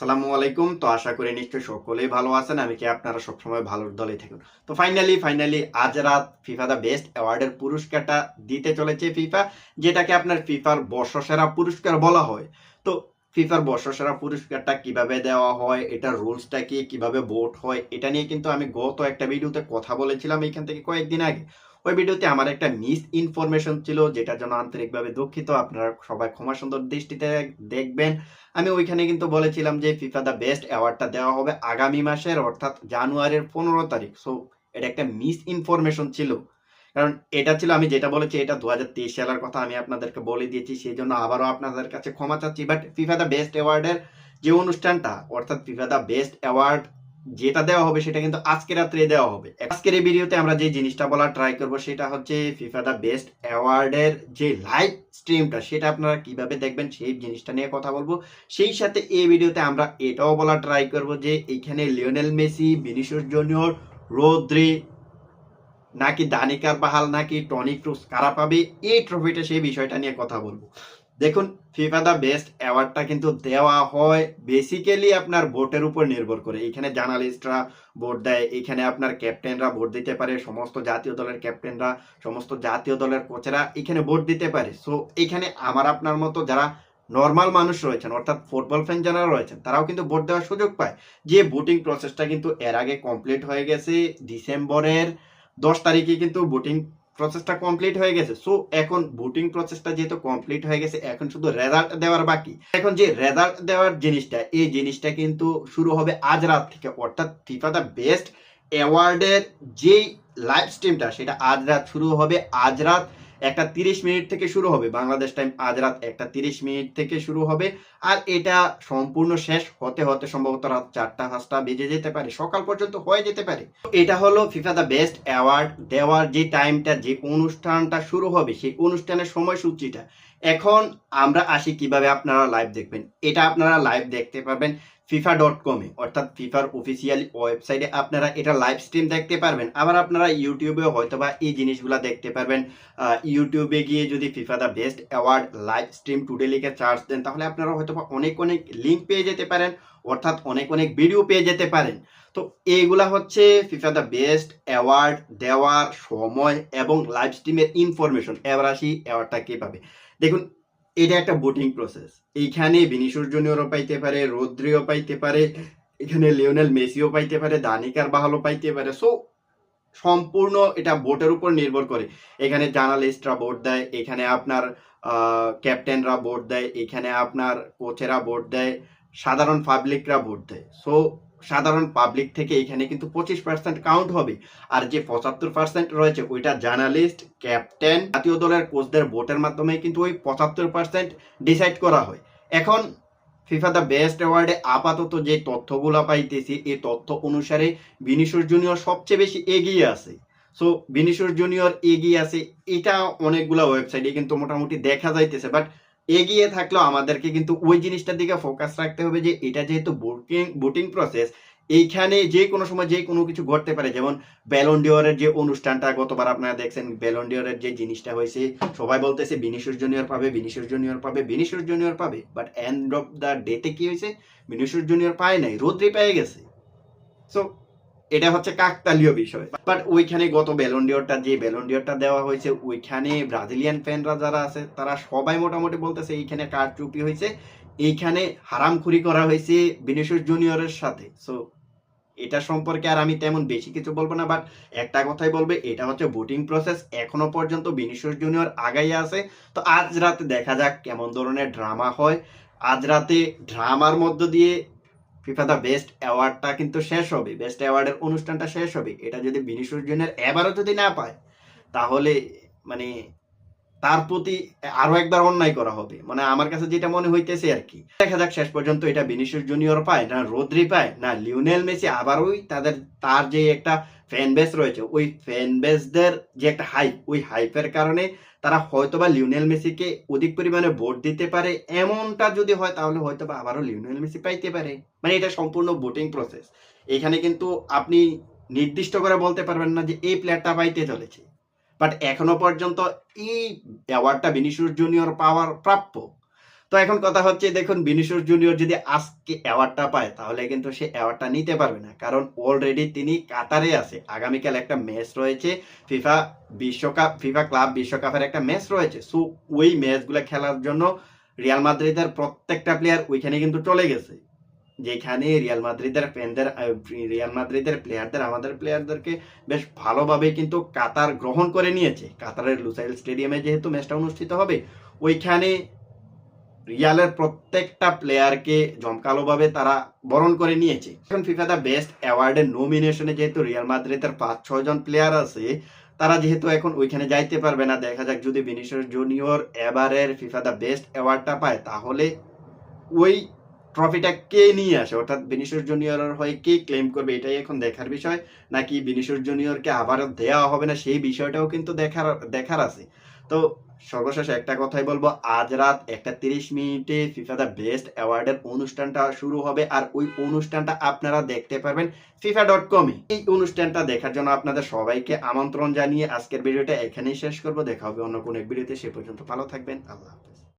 সালামু আলাইকুম। তো আশা করি নিশ্চয়ই সকলেই ভালো আছেন। আমি কি আপনারা সবসময় ভালোর দলে থাকুন? তো ফাইনালি ফাইনালি আজ রাত ফিফা দ্য বেস্ট অ্যাওয়ার্ডের পুরস্কারটা দিতে চলেছে ফিফা যেটাকে আপনার ফিফার বর্ষসেরা পুরস্কার বলা হয়। তো ফিফার বর্ষসেরা পুরস্কারটা কীভাবে দেওয়া হয়, এটার রুলসটা কি, কীভাবে ভোট হয়, এটা নিয়ে কিন্তু আমি গত একটা ভিডিওতে কথা বলেছিলাম এখান থেকে কয়েকদিন আগে। ওই ভিডিওতে আমার একটা মিস ইনফরমেশন ছিল যেটার জন্য আন্তরিকভাবে দুঃখিত। আপনারা সবাই ক্ষমা সুন্দর দৃষ্টিতে দেখবেন। আমি ওইখানে কিন্তু বলেছিলাম যে ফিফা দ্য বেস্ট অ্যাওয়ার্ডটা দেওয়া হবে আগামী মাসের, অর্থাৎ জানুয়ারির পনেরো তারিখ। সো এটা একটা মিস ইনফরমেশন ছিল। কারণ এটা ছিল, আমি যেটা বলেছি, এটা দু হাজার তেইশ সালের কথা আমি আপনাদেরকে বলে দিয়েছি সেই জন্য আবারও আপনাদের কাছে ক্ষমা চাচ্ছি। বাট ফিফা দ্য বেস্ট অ্যাওয়ার্ডের যে অনুষ্ঠানটা, অর্থাৎ ফিফা দ্য বেস্ট অ্যাওয়ার্ড যেটা দেওয়া হবে সেটা কিন্তু আজকে রাত্রে দেওয়া হবে। আজকের এই ভিডিওতে আমরা যে জিনিসটা বলার ট্রাই করব সেটা হচ্ছে ফিফা দ্য বেস্ট অ্যাওয়ার্ডের যে লাইভ স্ট্রিমটা সেটা আপনারা কীভাবে দেখবেন সেই জিনিসটা নিয়ে কথা বলব। সেই সাথে এই ভিডিওতে আমরা এটাও বলার ট্রাই করব যে এইখানে Lionel Messi Vinicius junior Rodri নাকি দানিকার বাহাল নাকি টনি ক্রুজ কারা পাবে? এই ট্রফিটা সেই বিষয়টা নিয়ে কথা বলব। দেখুন ফিফা দ্য বেস্ট অ্যাওয়ার্ডটা কিন্তু দেওয়া হয় বেসিক্যালি আপনার ভোটের উপর নির্ভর করে। এখানে জার্নালিস্টরা ভোট দেয় এখানে আপনার ক্যাপ্টেনরা ভোট দিতে পারে, সমস্ত জাতীয় দলের ক্যাপ্টেনরা সমস্ত জাতীয় দলের কোচেরা এখানে ভোট দিতে পারে। সো এখানে আমার আপনার মতো যারা নর্মাল মানুষ রয়েছেন, অর্থাৎ ফুটবল ফ্যান যারা রয়েছেন, তারাও কিন্তু ভোট দেওয়ার সুযোগ পায়। যে ভোটিং প্রসেসটা কিন্তু এর আগে কমপ্লিট হয়ে গেছে ডিসেম্বরের দশ তারিখে কিন্তু ভোটিং প্রসেসটা কমপ্লিট হয়ে গেছে। সো এখন ভোটিং প্রসেসটা যেহেতু কমপ্লিট হয়ে গেছে, এখন শুধু রেজাল্ট দেওয়ার বাকি। এখন যে রেজাল্ট দেওয়ার জিনিসটা, এই জিনিসটা কিন্তু শুরু হবে আজ রাত থেকে। অর্থাৎ ফিফা দ্য বেস্ট অ্যাওয়ার্ডের যেই লাইভ স্ট্রিমটা সেটা আজ রাত শুরু হবে। আজ রাত একটা তিরিশ মিনিট থেকে শুরু হবে। বাংলাদেশ টাইম আজ রাত একটা তিরিশ মিনিট থেকে শুরু হবে। আর এটা সম্পূর্ণ শেষ হতে হতে সম্ভবত রাত চারটা, পাঁচটা বেজে যেতে পারে, সকাল পর্যন্ত হয়ে যেতে পারে। এটা হলো ফিফা দ্য বেস্ট অ্যাওয়ার্ড দেওয়ার যে টাইমটা যে অনুষ্ঠানটা শুরু হবে, সেই অনুষ্ঠানের সময়সূচিটা। এখন আমরা আসি কীভাবে আপনারা লাইভ দেখবেন। এটা আপনারা লাইভ দেখতে পারবেন। ফিফা ডট কমে অর্থাৎ ফিফার অফিসিয়াল ওয়েবসাইটে আপনারা এটা লাইভ স্ট্রিম দেখতে পারবেন। আবার আপনারা ইউটিউবে হয়তো বা এই জিনিসগুলো দেখতে পারবেন। ইউটিউবে গিয়ে যদি FIFA the best award live stream today লিখে চার্জ দেন, তাহলে আপনারা হয়তো বা অনেক অনেক লিঙ্ক পেয়ে যেতে পারেন, অর্থাৎ অনেক অনেক ভিডিও পেয়ে যেতে পারেন। তো এইগুলা হচ্ছে ফিফা দ্য বেস্ট অ্যাওয়ার্ড দেওয়ার সময় এবং লাইভ স্ট্রিমের ইনফরমেশন এবার আসি অ্যাওয়ার্ডটা কে পাবে দেখুন এটা একটা বোটিং প্রসেস এইখানে ভিনিসুর জুনিয়রও পাইতে পারে, রোদ্রিও পাইতে পারে, এখানে লিওনেল মেসিও পাইতে পারে দানিকার বাহালও পাইতে পারে। সো সম্পূর্ণ এটা ভোটের উপর নির্ভর করে। এখানে জার্নালিস্টরা ভোট দেয়, এখানে আপনার ক্যাপ্টেনরা ভোট দেয়, এখানে আপনার কোচেরা ভোট দেয়, সাধারণ পাবলিকরা ভোট দেয়। সো সাধারণ পাবলিক থেকে এখানে কিন্তু পঁচিশ পার্সেন্ট কাউন্ট হবে। আর যে পঁচাত্তর পার্সেন্ট রয়েছে, ওইটা জার্নালিস্ট ক্যাপ্টেন জাতীয় দলের কোচদের ভোটের মাধ্যমে কিন্তু ওই পঁচাত্তর পার্সেন্ট ডিসাইড করা হয়। এখন ফিফা দ্য বেস্ট অ্যাওয়ার্ডে আপাতত যে তথ্যগুলো পাইতেছি, এই তথ্য অনুসারে ভিনিসুর জুনিয়র সবচেয়ে বেশি এগিয়ে আছে। সো ভিনিসুর জুনিয়র এগিয়ে আছে, এটা অনেকগুলো ওয়েবসাইটে কিন্তু মোটামুটি দেখা যাইতেছে। বাট এগিয়ে থাকলেও আমাদেরকে কিন্তু ওই জিনিসটার দিকে ফোকাস রাখতে হবে যে এটা যেহেতু ভোটিং ভোটিং প্রসেস এইখানে যে কোনো সময় যে কোনো কিছু ঘটতে পারে। যেমন ব্যালন্ডিওরের যে অনুষ্ঠানটা, গতবার আপনারা দেখছেন ব্যালন্ডিওরের যে জিনিসটা হয়েছে, সবাই বলতেছে বিনিশুর জুনিয়র পাবে বিনিশুর জুনিয়র পাবে বিনিশুর জুনিয়র পাবে বাট এন্ড অফ দ্য ডেতে কি হয়েছে? বিনিশুর জুনিয়র পায় নাই, রোদ্রি পেয়ে গেছে। সো এটা হচ্ছে কাকতালীয় বিষয়। বাট ওইখানে গত ব্যালন্ডিওরটা যে ব্যালন্ডিওরটা দেওয়া হয়েছে, ওইখানে ব্রাজিলিয়ান ফ্যানরা যারা আছে, তারা সবাই মোটামুটি বলতেছে এইখানে কারচুপি হয়েছে। এইখানে হারামখুরি করা হয়েছে বিনিশুর জুনিয়রের সাথে। সো এটা সম্পর্কে আর আমি তেমন বেশি কিছু বলব না বাট একটা কথাই বলবে, এটা হচ্ছে ভোটিং প্রসেস এখনও পর্যন্ত বিনিশুর জুনিয়র আগাই আছে। তো আজ রাতে দেখা যাক কেমন ধরনের ড্রামা হয়। আজ রাতে ড্রামার মধ্য দিয়ে ফিফা দ্য বেস্ট অ্যাওয়ার্ডটা কিন্তু শেষ হবে বেস্ট অ্যাওয়ার্ডের অনুষ্ঠানটা শেষ হবে। এটা যদি বিনিশুর জুনিয়র এবারও যদি না পায়, তাহলে মানে তার প্রতি আরও একবার অন্যায় করা হবে। মানে আমার কাছে যেটা মনে হইতেছে আর কি, দেখা যাক শেষ পর্যন্ত এটা বিনিশুর জুনিয়র পায় না রোদ্রি পায় না লিওনেল মেসি আবারই তাদের, তার যে একটা ফ্যান বেস রয়েছে, ওই ফ্যান বেসদের যে একটা হাইপ ওই হাইপের কারণে তারা হয়তোবা লিওনেল মেসিকে অধিক পরিমাণে ভোট দিতে পারে। এমনটা যদি হয়, তাহলে হয়তোবা আবারও লিওনেল মেসি পাইতে পারে। মানে এটা সম্পূর্ণ ভোটিং প্রসেস এখানে কিন্তু আপনি নির্দিষ্ট করে বলতে পারবেন না যে এই প্লেয়ারটা পাইতে চলেছে। বাট এখনও পর্যন্ত এই অ্যাওয়ার্ডটা বিনিশুর জুনিয়র পাওয়ার প্রাপ্য। তো এখন কথা হচ্ছে, দেখুন বিনিশোর জুনিয়র যদি আজকে অ্যাওয়ার্ডটা পায়, তাহলে কিন্তু সে অ্যাওয়ার্ডটা নিতে পারবে না। কারণ অলরেডি তিনি কাতারে আছে। আগামীকাল একটা ম্যাচ রয়েছে ফিফা বিশ্বকাপ ফিফা ক্লাব বিশ্বকাপের একটা ম্যাচ রয়েছে। সো ওই ম্যাচগুলো খেলার জন্য রিয়াল মাদ্রিদের প্রত্যেকটা প্লেয়ার ওইখানে কিন্তু চলে গেছে। যেখানে রিয়াল মাদ্রিদের ফ্যানদের রিয়াল মাদ্রিদের প্লেয়ারদের আমাদের প্লেয়ারদেরকে বেশ ভালোভাবে কিন্তু কাতার গ্রহণ করে নিয়েছে। কাতারের লুসাইল স্টেডিয়ামে যেহেতু ম্যাচটা অনুষ্ঠিত হবে, ওইখানে রিয়ালের প্রত্যেকটা প্লেয়ারকে জমকালোভাবে তারা বরণ করে নিয়েছে। এখন ফিফা দ্য বেস্ট অ্যাওয়ার্ডের নমিনেশনে যেহেতু রিয়াল মাদ্রিদের পাঁচ ছজন প্লেয়ার আছে, তারা যেহেতু এখন ওইখানে যাইতে পারবে না, দেখা যাক যদি বিনিশর জুনিয়র এবারের ফিফা দ্য বেস্ট অ্যাওয়ার্ডটা পায়, তাহলে ওই ট্রফিটা কে নিয়ে আসে? অর্থাৎ বিনিশর জুনিয়রের হয়ে কে ক্লেম করবে? এটাই এখন দেখার বিষয়। নাকি বিনিশর জুনিয়রকে আবারও দেওয়া হবে না? সেই বিষয়টাও কিন্তু দেখার দেখার আছে। তো সর্বশেষ একটা কথাই বলব। আজ রাত একটা তিরিশ মিনিটে ফিফা দ্য বেস্ট অ্যাওয়ার্ডের অনুষ্ঠানটা শুরু হবে। আর ওই অনুষ্ঠানটা আপনারা দেখতে পারবেন ফিফা ডট কমে এই অনুষ্ঠানটা দেখার জন্য আপনাদের সবাইকে আমন্ত্রণ জানিয়ে আজকের ভিডিওটা এখানেই শেষ করব। দেখা হবে অন্য কোনো এক ভিডিওতে। সে পর্যন্ত ভালো থাকবেন। আল্লাহ হাফেজ।